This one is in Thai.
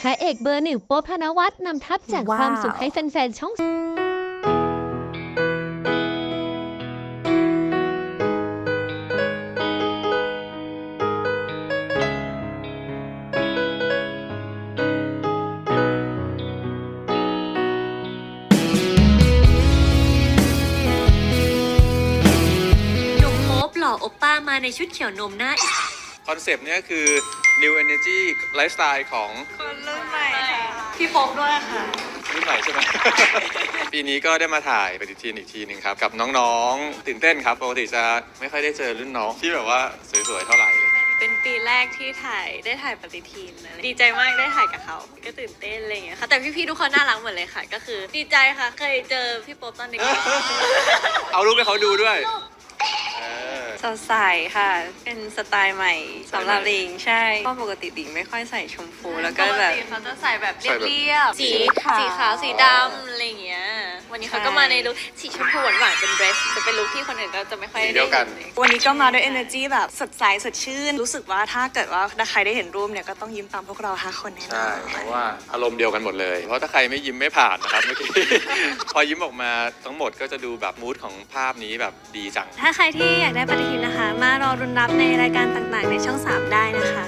พระเอกเบอร์หนึ่งโป๊บธนวัฒน์นำทัพแจกว้าวความสุขให้แฟนๆช่องหนุ่มโป๊บหล่อโอปป้ามาในชุดเขียวนมหน้า คอนเซปต์เนี่ยคือ new energy lifestyle ของคนรุ่นใหม่ค่ะพี่โป๊กด้วยค่ะ รุ่นใหม่ใช่ไหม ปีนี้ก็ได้มาถ่ายปฏิทินอีกทีหนึ่งครับ กับน้องๆ ตื่นเต้นครับปกติจะไม่ค่อยได้เจอรุ่นน้องที่แบบว่าสวยๆ เท่าไหร่เลย เป็นปีแรกที่ถ่ายได้ถ่ายปฏิทินอะไรดีใจมากได้ถ่ายกับเขา ก็ตื่นเต้นอะไรอย่างเงี้ยค่ะ แต่พี่ๆ ทุกคนน่ารักหมดเลยค่ะ ก็คือดีใจค่ะ เคยเจอพี่โป๊ปตอนเด็กเอารูปให้เขาดูด้วยเออๆ สดใสค่ะ เป็นสไตล์ใหม่สำหรับลิงใช่เพราะปกติลิงไม่ค่อยใส่ชมพูแล้วก็แบบเขาจะใส่แบบใส่แบบเรียบสีขาว สีขาวสีดำอะไรอย่างเงี้ย วันนี้เขาก็มาในลุคสีชมพูหวานๆเป็นเดรส จะเป็นลุคที่คนอื่นก็จะไม่ค่อยสีได้เดียวกันห็วันนี้ก็มาด้วย energy แบบสดใสสดชื่น รู้สึกว่าถ้าเกิดว่าใครได้เห็นรูปเนี่ย ก็ต้องยิ้มตามพวกเราห้าคนแน่นอใช่นเพราะว่าอารมณ์เดียวกันหมดเลย เพราะถ้าใครไม่ยิ้มไม่ผ่านนะครับเมื่อกี้ พอยิ้มออกมาทั้งหมดก็จะดูแบบมูดของภาพนี้แบบดีจัง ถ้าใครที่อยากได้ปฏิทินนะคะ มารอรุนรับในรายการต่างๆ ในช่อง 3 ได้นะคะ